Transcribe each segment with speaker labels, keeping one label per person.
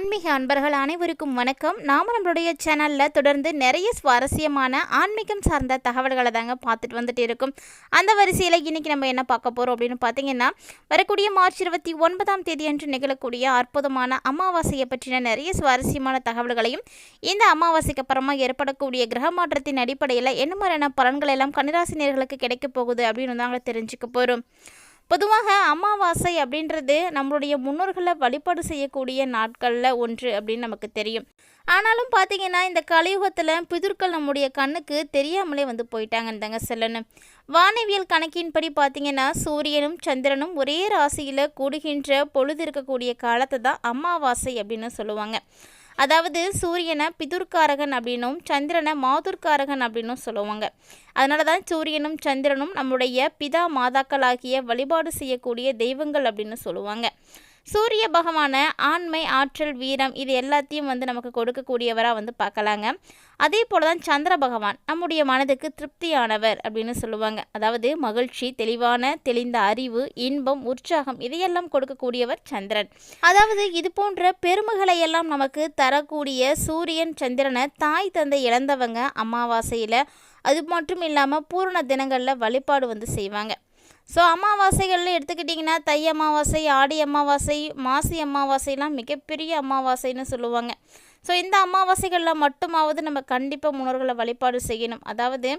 Speaker 1: ஆன்மீக அன்பர்கள் அனைவருக்கும் வணக்கம். நாம நம்மளுடைய சேனலில் தொடர்ந்து நிறைய சுவாரஸ்யமான ஆன்மீகம் சார்ந்த தகவல்களை தாங்க பார்த்துட்டு வந்துட்டு இருக்கும். அந்த வரிசையில் இன்றைக்கி நம்ம என்ன பார்க்க போகிறோம் அப்படின்னு பார்த்தீங்கன்னா வரக்கூடிய மார்ச் இருபத்தி ஒன்பதாம் தேதி அன்று நிகழக்கூடிய அற்புதமான அமாவாசையை பற்றின நிறைய சுவாரஸ்யமான தகவல்களையும் இந்த அமாவாசைக்கு அப்புறமா ஏற்படக்கூடிய கிரக மாற்றத்தின் அடிப்படையில் என்ன மாதிரியான பலன்கள் எல்லாம் கன்னிராசினியர்களுக்கு கிடைக்க போகுது அப்படின்னு தாங்க தெரிஞ்சுக்க போகிறோம் பொதுவாக அமாவாசை அப்படின்றது நம்மளுடைய முன்னோர்களை வழிபாடு செய்யக்கூடிய நாட்களில் ஒன்று அப்படின்னு நமக்கு தெரியும். ஆனாலும் பார்த்தீங்கன்னா இந்த கலியுகத்தில் பிதுர்கள் நம்முடைய கண்ணுக்கு தெரியாமலே வந்து போயிட்டாங்கன்னு தாங்க சொல்லணும். வானவியல் கணக்கின்படி பார்த்தீங்கன்னா சூரியனும் சந்திரனும் ஒரே ராசியில் கூடுகின்ற பொழுது இருக்கக்கூடிய காலத்தை தான் அமாவாசை அப்படின்னு சொல்லுவாங்க. அதாவது சூரியனை பிதுர்காரகன் அப்படின்னும் சந்திரனை மாதுர்காரகன் அப்படின்னும் சொல்லுவாங்க. அதனால தான் சூரியனும் சந்திரனும் நம்முடைய பிதா மாதாக்களாகிய வழிபாடு செய்யக்கூடிய தெய்வங்கள் அப்படின்னு சொல்லுவாங்க. சூரிய பகவான ஆண்மை ஆற்றல் வீரம் இது எல்லாத்தையும் வந்து நமக்கு கொடுக்கக்கூடியவராக வந்து பார்க்கலாங்க. அதே போல தான் சந்திர பகவான் நம்முடைய மனதுக்கு திருப்தியானவர் அப்படின்னு சொல்லுவாங்க. அதாவது மகிழ்ச்சி தெளிவான தெளிந்த அறிவு இன்பம் உற்சாகம் இதையெல்லாம் கொடுக்கக்கூடியவர் சந்திரன். அதாவது இது போன்ற பெருமைகளை எல்லாம் நமக்கு தரக்கூடிய சூரியன் சந்திரனை தாய் தந்தை இழந்தவங்க அமாவாசையில் அது மட்டும் இல்லாமல் பூரண தினங்களில் வழிபாடு வந்து செய்வாங்க. ஸோ அமாவாசைகள்னு எடுத்துக்கிட்டிங்கன்னா தை அமாவாசை ஆடி அமாவாசை மாசி அமாவாசைலாம் மிகப்பெரிய அமாவாசைன்னு சொல்லுவாங்க. ஸோ இந்த அமாவாசைகளில் மட்டுமாவது நம்ம கண்டிப்பாக முன்னோர்களை வழிபாடு செய்யணும். அதாவது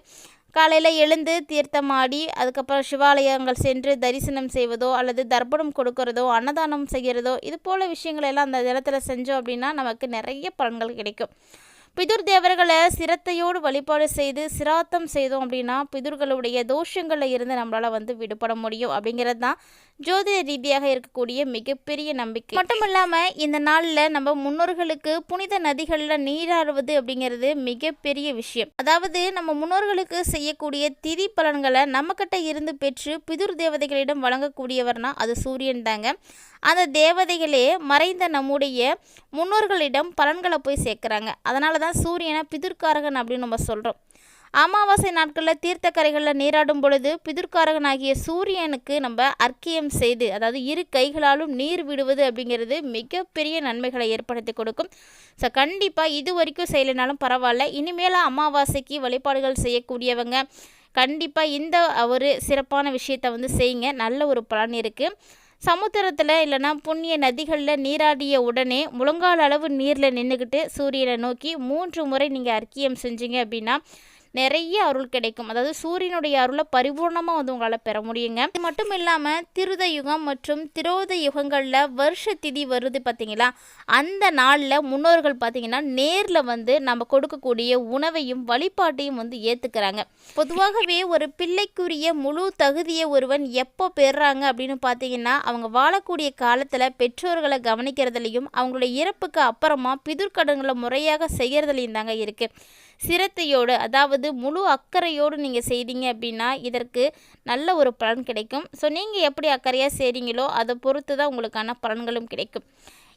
Speaker 1: காலையில் எழுந்து தீர்த்தமாடி அதுக்கப்புறம் சிவாலயங்கள் சென்று தரிசனம் செய்வதோ அல்லது தர்ப்பணம் கொடுக்கறதோ அன்னதானம் செய்கிறதோ இது போல் விஷயங்களெல்லாம் அந்த இடத்துல செஞ்சோம் அப்படின்னா நமக்கு நிறைய பலன்கள் கிடைக்கும். பிதுர் தேவர்களை சிரத்தையோடு வழிபாடு செய்து சிராத்தம் செய்தோம் அப்படின்னா பிதுர்களுடைய தோஷங்களில் இருந்து நம்மளால் வந்து விடுபட முடியும். அப்படிங்கிறது தான் ஜோதிட ரீதியாக இருக்கக்கூடிய மிகப்பெரிய நம்பிக்கை. மட்டும் இல்லாமல் இந்த நாளில் நம்ம முன்னோர்களுக்கு புனித நதிகளில் நீராடுவது அப்படிங்கிறது மிகப்பெரிய விஷயம். அதாவது நம்ம முன்னோர்களுக்கு செய்யக்கூடிய திதி பலன்களை நம்மக்கிட்ட இருந்து பெற்று பிதுர் தேவதைகளிடம் வழங்கக்கூடியவர்னா அது சூரியன் தாங்க. அந்த தேவதைகளே மறைந்த நம்முடைய முன்னோர்களிடம் பலன்களை போய் சேர்க்குறாங்க. அதனால தான் சூரியனை பிதுர்காரகன் அப்படின்னு நம்ம சொல்கிறோம் அமாவாசை நாட்களில் தீர்த்தக்கரைகளில் நீராடும் பொழுது பிதிர்காரகனாகிய சூரியனுக்கு நம்ம அர்க்கியம் செய்து அதாவது இரு கைகளாலும் நீர் விடுவது அப்படிங்கிறது மிகப்பெரிய நன்மைகளை ஏற்படுத்தி கொடுக்கும். ஸோ கண்டிப்பாக இது வரைக்கும் செய்யலைனாலும் பரவாயில்ல. இனிமேல் அமாவாசைக்கு வழிபாடுகள் செய்யக்கூடியவங்க கண்டிப்பாக இந்த ஒரு சிறப்பான விஷயத்தை வந்து செய்யுங்க. நல்ல ஒரு பலன் இருக்குது சமுத்திரத்தில் இல்லைனா புண்ணிய நதிகளில் நீராடிய உடனே முழங்கால் அளவு நீரில் நின்றுக்கிட்டு சூரியனை நோக்கி மூன்று முறை நீங்கள் அர்க்கியம் செஞ்சீங்க அப்படின்னா நிறைய அருள் கிடைக்கும். அதாவது சூரியனுடைய அருளை பரிபூர்ணமாக வந்து உங்களால் பெற முடியுங்க. இது மட்டும் இல்லாமல் திருத யுகம் மற்றும் திரோத யுகங்களில் வருஷ திதி வருது பார்த்தீங்களா அந்த நாளில் முன்னோர்கள் பார்த்தீங்கன்னா நேரில் வந்து நம்ம கொடுக்கக்கூடிய உணவையும் வழிபாட்டையும் வந்து ஏற்றுக்கிறாங்க பொதுவாகவே ஒரு பிள்ளைக்குரிய முழு தகுதியை ஒருவன் எப்போ பெறுறாங்க அப்படின்னு பார்த்தீங்கன்னா அவங்க வாழக்கூடிய காலத்தில் பெற்றோர்களை கவனிக்கிறதுலையும் அவங்களுடைய இறப்புக்கு அப்புறமா பிதுர்க்கடன்களை முறையாக செய்கிறதுலையும் தாங்க இருக்குது சிரத்தையோடு அதாவது முழு அக்கறையோடு நீங்கள் செய்தீங்க அப்படின்னா இதற்கு நல்ல ஒரு பலன் கிடைக்கும். ஸோ நீங்கள் எப்படி அக்கறையாக செய்கிறீங்களோ அதை பொறுத்து தான் உங்களுக்கான பலன்களும் கிடைக்கும்.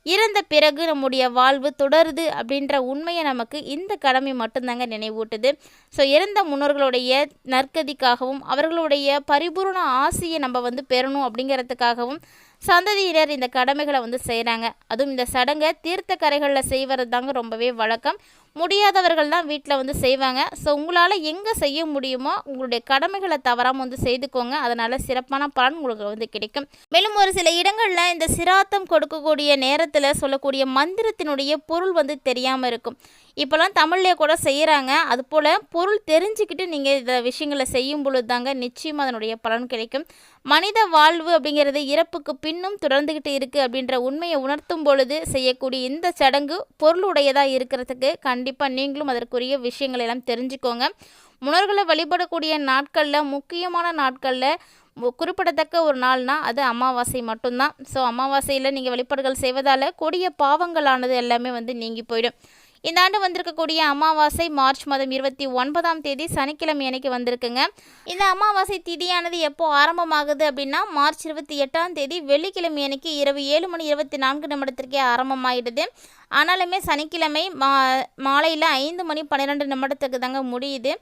Speaker 1: இறந்த பிறகு நம்முடைய வாழ்வு தொடருது அப்படின்ற உண்மையை நமக்கு இந்த கடமை மட்டும்தாங்க நினைவூட்டுது. ஸோ இறந்த முன்னோர்களுடைய நற்கதிக்காகவும் அவர்களுடைய பரிபூர்ண ஆசையை நம்ம வந்து பெறணும் அப்படிங்கிறதுக்காகவும் சந்ததியினர் இந்த கடமைகளை வந்து செய்கிறாங்க அதுவும் இந்த சடங்கை தீர்த்த கரைகளில் செய்வது தாங்க ரொம்பவே வழக்கம். முடியாதவர்கள் தான் வீட்டில் வந்து செய்வாங்க. ஸோ உங்களால் எங்கே செய்ய முடியுமோ உங்களுடைய கடமைகளை தவறாமல் வந்து செய்துக்கோங்க. அதனால் சிறப்பான பலன் உங்களுக்கு வந்து கிடைக்கும். மேலும் ஒரு சில இடங்களில் இந்த சிராத்தம் கொடுக்கக்கூடிய நேரத்தில் சொல்லக்கூடிய மந்திரத்தினுடைய பொருள் வந்து தெரியாமல் இருக்கும். இப்போல்லாம் தமிழ்லேயே கூட செய்கிறாங்க அதுபோல் பொருள் தெரிஞ்சுக்கிட்டு நீங்கள் இந்த விஷயங்களை செய்யும் பொழுது தாங்க நிச்சயம் அதனுடைய பலன் கிடைக்கும். மனித வாழ்வு அப்படிங்கிறது இறப்புக்கு பின்னும் தொடர்ந்துக்கிட்டு இருக்குது அப்படின்ற உண்மையை உணர்த்தும் பொழுது செய்யக்கூடிய இந்த சடங்கு பொருளுடையதாக இருக்கிறதுக்கு கண்டிப்பாக நீங்களும் அதற்குரிய விஷயங்கள் எல்லாம் தெரிஞ்சுக்கோங்க. முன்னோர்களை வழிபடக்கூடிய நாட்களில் முக்கியமான நாட்களில் குறிப்பிடத்தக்க ஒரு நாள்னா அது அமாவாசை மட்டும்தான். ஸோ அமாவாசையில் நீங்கள் வழிபாடுகள் செய்வதால் கொடிய பாவங்களானது எல்லாமே வந்து நீங்கி போயிடும். இந்த ஆண்டு வந்திருக்கக்கூடிய அமாவாசை மார்ச் மாதம் இருபத்தி ஒன்பதாம் தேதி சனிக்கிழமை அன்னைக்கு வந்திருக்குங்க. இந்த அமாவாசை திதியானது எப்போ ஆரம்பமாகுது அப்படின்னா மார்ச் இருபத்தி எட்டாம் தேதி வெள்ளிக்கிழமை அன்னைக்கு இரவு ஏழு மணி இருபத்தி நான்கு நிமிடத்திற்கே ஆரம்பமாயிடுது. ஆனாலுமே சனிக்கிழமை மா மாலையில் ஐந்து மணி பன்னிரெண்டு நிமிடத்துக்கு தாங்க முடியுது.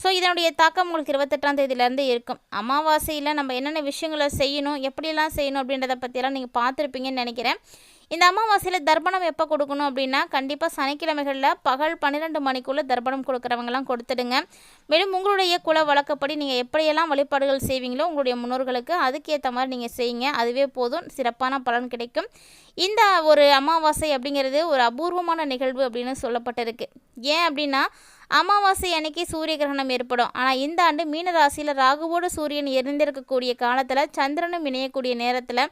Speaker 1: ஸோ இதனுடைய தாக்கம் உங்களுக்கு இருபத்தெட்டாம் தேதியிலேருந்து இருக்கும். அமாவாசையில் நம்ம என்னென்ன விஷயங்களை செய்யணும் எப்படியெல்லாம் செய்யணும் அப்படின்றத பற்றியெல்லாம் நீங்கள் பார்த்துருப்பீங்கன்னு நினைக்கிறேன். இந்த அமாவாசையில் தர்ப்பணம் எப்போ கொடுக்கணும் அப்படின்னா கண்டிப்பாக சனிக்கிழமைகளில் பகல் பன்னிரெண்டு மணிக்குள்ளே தர்ப்பணம் கொடுக்குறவங்கலாம் கொடுத்துடுங்க. மேலும் உங்களுடைய குல வழக்கப்படி நீங்கள் எப்படியெல்லாம் வழிபாடுகள் செய்வீங்களோ உங்களுடைய முன்னோர்களுக்கு அதுக்கேற்ற மாதிரி நீங்கள் செய்யுங்க. அதுவே போதும். சிறப்பான பலன் கிடைக்கும். இந்த ஒரு அமாவாசை அப்படிங்கிறது ஒரு அபூர்வமான நிகழ்வு அப்படின்னு சொல்லப்பட்டிருக்கு. ஏன் அப்படின்னா அமாவாசை அன்னைக்கு சூரிய கிரகணம் ஏற்படும். ஆனால் இந்த ஆண்டு மீன ராசியில் ராகுவோடு சூரியன் எரிந்திருக்கக்கூடிய காலத்தில் சந்திரனும் இணையக்கூடிய நேரத்தில்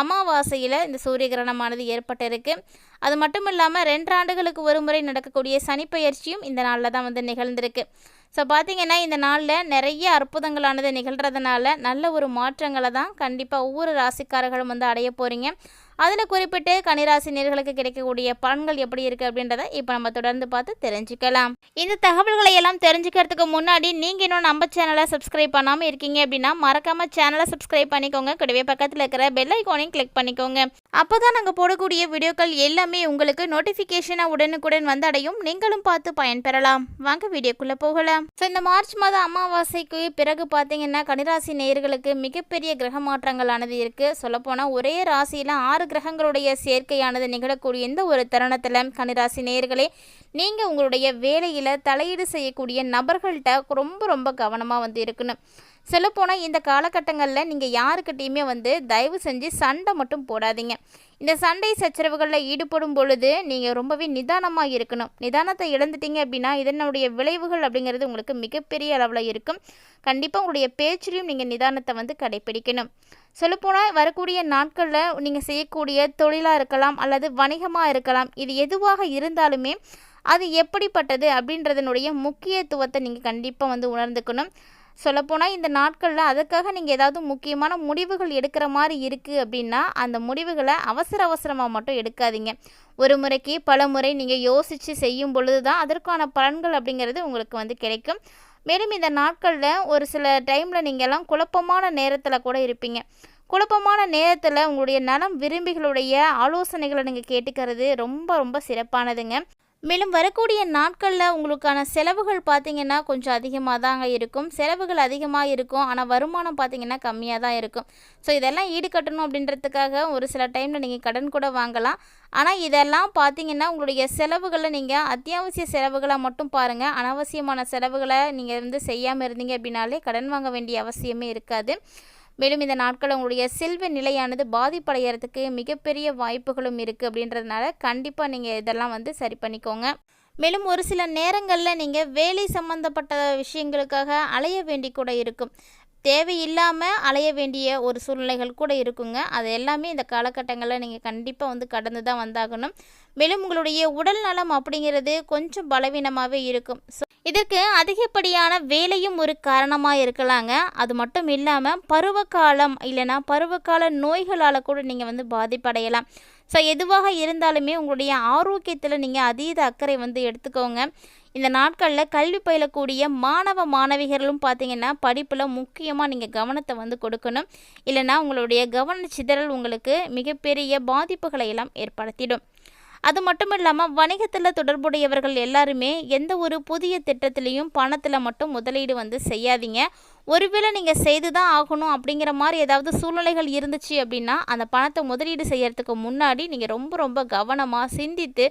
Speaker 1: அமாவாசையில் இந்த சூரிய கிரகணமானது ஏற்பட்டிருக்கு. அது மட்டும் இல்லாமல் ரெண்டு ஆண்டுகளுக்கு ஒரு முறை நடக்கக்கூடிய சனிப்பெயர்ச்சியும் இந்த நாளில் தான் வந்து நிகழ்ந்திருக்கு. ஸோ பார்த்தீங்கன்னா இந்த நாளில் நிறைய அற்புதங்களானது நிகழ்கிறதுனால நல்ல ஒரு மாற்றங்களை தான் கண்டிப்பாக ஒவ்வொரு ராசிக்காரர்களும் வந்து அடைய போகிறீங்க அதில் குறிப்பிட்டு கனிராசி நேர்களுக்கு கிடைக்கக்கூடிய பலன்கள் எப்படி இருக்குது அப்படின்றத இப்போ நம்ம தொடர்ந்து பார்த்து தெரிஞ்சுக்கலாம். இந்த தகவல்களை எல்லாம் தெரிஞ்சுக்கிறதுக்கு முன்னாடி நீங்கள் இன்னும் நம்ம சேனலை சப்ஸ்கிரைப் பண்ணாமல் இருக்கீங்க அப்படின்னா மறக்காமல் சேனலை சப்ஸ்கிரைப் பண்ணிக்கோங்க. கூடவே பக்கத்தில் இருக்கிற பெல் ஐக்கானையும் கிளிக் பண்ணிக்கோங்க. அப்போ தான் நாங்கள் போடக்கூடிய வீடியோக்கள் எல்லாமே உங்களுக்கு நோட்டிஃபிகேஷனாக உடனுக்குடன் வந்தடையும். நீங்களும் பார்த்து பயன்பெறலாம். வாங்க வீடியோக்குள்ளே போகலாம். ஸோ இந்த மார்ச் மாத அமாவாசைக்கு பிறகு பார்த்தீங்கன்னா கனிராசி நேயர்களுக்கு மிகப்பெரிய கிரக மாற்றங்களானது இருக்குது சொல்லப்போனால் ஒரே ராசியில் ஆறு கிரகங்களுடைய சேர்க்கையானது நிகழக்கூடிய இந்த ஒரு தருணத்தில் கனிராசி நேயர்களே நீங்கள் உங்களுடைய வேலையில் தலையீடு செய்யக்கூடிய நபர்கள்ட்ட ரொம்ப ரொம்ப கவனமாக வந்து இருக்கணும். சொல்லப்போனால் இந்த காலகட்டங்களில் நீங்கள் யாருக்கிட்டேயுமே வந்து தயவு செஞ்சு சண்டை மட்டும் போடாதீங்க. இந்த சண்டை சச்சரவுகளில் ஈடுபடும் பொழுது நீங்கள் ரொம்பவே நிதானமாக இருக்கணும். நிதானத்தை இழந்துட்டீங்க அப்படின்னா இதனுடைய விளைவுகள் அப்படிங்கிறது உங்களுக்கு மிகப்பெரிய அளவில் இருக்கும். கண்டிப்பாக உங்களுடைய பேச்சிலையும் நீங்கள் நிதானத்தை வந்து கடைப்பிடிக்கணும். சொல்லப்போனால் வரக்கூடிய நாட்களில் நீங்கள் செய்யக்கூடிய தொழிலாக இருக்கலாம் அல்லது வணிகமாக இருக்கலாம் இது எதுவாக இருந்தாலுமே அது எப்படிப்பட்டது அப்படின்றதனுடைய முக்கியத்துவத்தை நீங்கள் கண்டிப்பாக வந்து உணர்ந்துக்கணும். சொல்லப்போனால் இந்த நாட்களில் அதுக்காக நீங்கள் ஏதாவது முக்கியமான முடிவுகள் எடுக்கிற மாதிரி இருக்குது அப்படின்னா அந்த முடிவுகளை அவசர அவசரமாக மட்டும் எடுக்காதீங்க. ஒரு முறைக்கு பல முறை நீங்கள் யோசித்து செய்யும் பொழுது தான் அதற்கான பலன்கள் அப்படிங்கிறது உங்களுக்கு வந்து கிடைக்கும். மேலும் இந்த நாட்களில் ஒரு சில டைமில் நீங்கள்லாம் குழப்பமான நேரத்தில் கூட இருப்பீங்க. குழப்பமான நேரத்தில் உங்களுடைய நலம் விரும்பிகளுடைய ஆலோசனைகளை நீங்கள் கேட்டுக்கிறது ரொம்ப ரொம்ப சிறப்பானதுங்க. மேலும் வரக்கூடிய நாட்களில் உங்களுக்கான செலவுகள் பார்த்திங்கன்னா கொஞ்சம் அதிகமாக தாங்க இருக்கும். செலவுகள் அதிகமாக இருக்கும். ஆனால் வருமானம் பார்த்திங்கன்னா கம்மியாக தான் இருக்கும். ஸோ இதெல்லாம் ஈடுகட்டணும் அப்படின்றதுக்காக ஒரு சில டைமில் நீங்கள் கடன் கூட வாங்கலாம். ஆனால் இதெல்லாம் பார்த்திங்கன்னா உங்களுடைய செலவுகளை நீங்கள் அத்தியாவசிய செலவுகளை மட்டும் பாருங்கள் அனாவசியமான செலவுகளை நீங்கள் வந்து செய்யாமல் இருந்தீங்க அப்படின்னாலே கடன் வாங்க வேண்டிய அவசியமே இருக்காது. மேலும் இந்த நாட்கள் உங்களுடைய செல்வ நிலையானது பாதிப்படைகிறதுக்கு மிகப்பெரிய வாய்ப்புகளும் இருக்குது அப்படின்றதுனால கண்டிப்பாக நீங்கள் இதெல்லாம் வந்து சரி பண்ணிக்கோங்க. மேலும் ஒரு சில நேரங்களில் நீங்கள் வேலை சம்மந்தப்பட்ட விஷயங்களுக்காக அலைய வேண்டி கூட இருக்கும். தேவையில்லாமல் அலைய வேண்டிய ஒரு சூழ்நிலைகள் கூட இருக்குங்க. அது எல்லாமே இந்த காலகட்டங்களில் நீங்கள் கண்டிப்பாக வந்து கடந்து தான் வந்தாகணும். மேலும் உங்களுடைய உடல் நலம் அப்படிங்கிறது கொஞ்சம் பலவீனமாகவே இருக்கும். ஸோ இதற்கு அதிகப்படியான வேலையும் ஒரு காரணமாக இருக்கலாங்க. அது மட்டும் இல்லாமல் பருவகாலம் இல்லைனா பருவகால நோய்களால் கூட நீங்கள் வந்து பாதிப்படையலாம். ஸோ எதுவாக இருந்தாலுமே உங்களுடைய ஆரோக்கியத்தில் நீங்கள் அதீத அக்கறை வந்து எடுத்துக்கோங்க. இந்த நாட்களில் கல்வி பயிலக்கூடிய மாணவ மாணவிகளும் பார்த்தீங்கன்னா படிப்பில் முக்கியமாக நீங்கள் கவனத்தை வந்து கொடுக்கணும். இல்லைனா உங்களுடைய கவன சிதறல் உங்களுக்கு மிகப்பெரிய பாதிப்புகளை எல்லாம் ஏற்படுத்திடும். அது மட்டும் இல்லாமல் வணிகத்தில் தொடர்புடையவர்கள் எல்லாருமே எந்த ஒரு புதிய திட்டத்திலையும் பணத்தில் மட்டும் முதலீடு வந்து செய்யாதீங்க. ஒருவேளை நீங்கள் செய்து தான் ஆகணும் அப்படிங்கிற மாதிரி ஏதாவது சூழ்நிலைகள் இருந்துச்சு அப்படின்னா அந்த பணத்தை முதலீடு செய்யறதுக்கு முன்னாடி நீங்கள் ரொம்ப ரொம்ப கவனமாக சிந்தித்து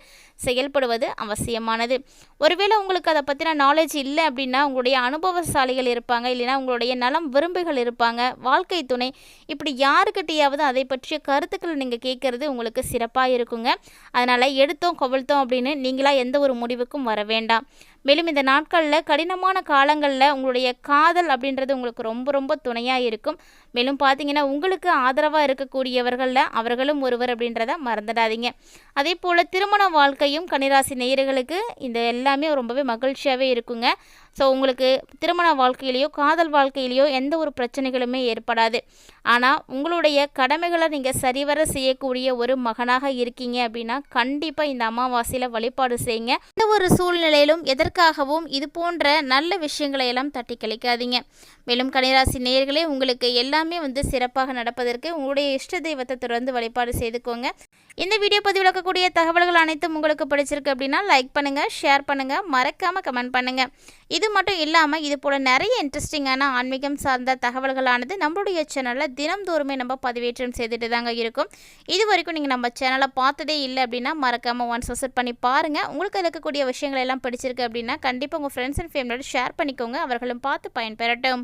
Speaker 1: செயல்படுவது அவசியமானது. ஒருவேளை உங்களுக்கு அதை பற்றின நாலேஜ் இல்லை அப்படின்னா உங்களுடைய அனுபவசாலிகள் இருப்பாங்க இல்லைன்னா உங்களுடைய நலம் விரும்புகள் இருப்பாங்க வாழ்க்கை துணை. இப்படி யாருக்கிட்டையாவது அதை பற்றிய கருத்துக்களை நீங்கள் கேட்குறது உங்களுக்கு சிறப்பாக இருக்குங்க. அதனால் எடுத்தோம் கவிழ்த்தோம் அப்படின்னு நீங்களாக எந்த ஒரு முடிவுக்கும் வர வேண்டாம். மேலும் இந்த நாட்களில் கடினமான காலங்களில் உங்களுடைய காதல் அப்படின்றது உங்களுக்கு ரொம்ப ரொம்ப துணையாக இருக்கும். மேலும் பார்த்தீங்கன்னா உங்களுக்கு ஆதரவாக இருக்கக்கூடியவர்களில் அவர்களும் ஒருவர் அப்படின்றத மறந்துடாதீங்க. அதே போல் திருமண வாழ்க்கையும் கன்னிராசி நேயர்களுக்கு இந்த எல்லாமே ரொம்பவே மகிழ்ச்சியாகவே இருக்குங்க. ஸோ உங்களுக்கு திருமண வாழ்க்கையிலையோ காதல் வாழ்க்கையிலையோ எந்த ஒரு பிரச்சனைகளுமே ஏற்படாது. ஆனால் உங்களுடைய கடமைகளை நீங்கள் சரிவர செய்யக்கூடிய ஒரு மகனாக இருக்கீங்க அப்படின்னா கண்டிப்பாக இந்த அமாவாசையில் வழிபாடு செய்யுங்க. எந்த ஒரு சூழ்நிலையிலும் எதற்காகவும் இது போன்ற நல்ல விஷயங்களை எல்லாம் தட்டி கழிக்காதீங்க. மேலும் கன்னிராசி நேயர்களே உங்களுக்கு எல்லாம் எல்லாமே வந்து சிறப்பாக நடப்பதற்கு உங்களுடைய இஷ்ட தெய்வத்தை தொடர்ந்து வழிபாடு செய்துக்கோங்க. இந்த வீடியோ பதிவில் இருக்கக்கூடிய தகவல்கள் அனைத்தும் உங்களுக்கு பிடிச்சிருக்கு அப்படின்னா லைக் பண்ணுங்கள் ஷேர் பண்ணுங்கள் மறக்காமல் கமெண்ட் பண்ணுங்கள் இது மட்டும் இல்லாமல் இது போல் நிறைய இன்ட்ரெஸ்டிங்கான ஆன்மீகம் சார்ந்த தகவல்களானது நம்மளுடைய சேனலில் தினம்தோறுமே நம்ம பதிவேற்றம் செய்துட்டு தாங்க இருக்கும். இது வரைக்கும் நீங்கள் நம்ம சேனலை பார்த்ததே இல்லை அப்படின்னா மறக்காமல் ஒன்ஸ் விசிட் பண்ணி பாருங்கள் உங்களுக்கு இருக்கக்கூடிய விஷயங்கள் எல்லாம் பிடிச்சிருக்கு அப்படின்னா கண்டிப்பாக உங்கள் ஃப்ரெண்ட்ஸ் அண்ட் ஃபேமிலியோட ஷேர் பண்ணிக்கோங்க. அவர்களும் பார்த்து பயன்பெறட்டும்.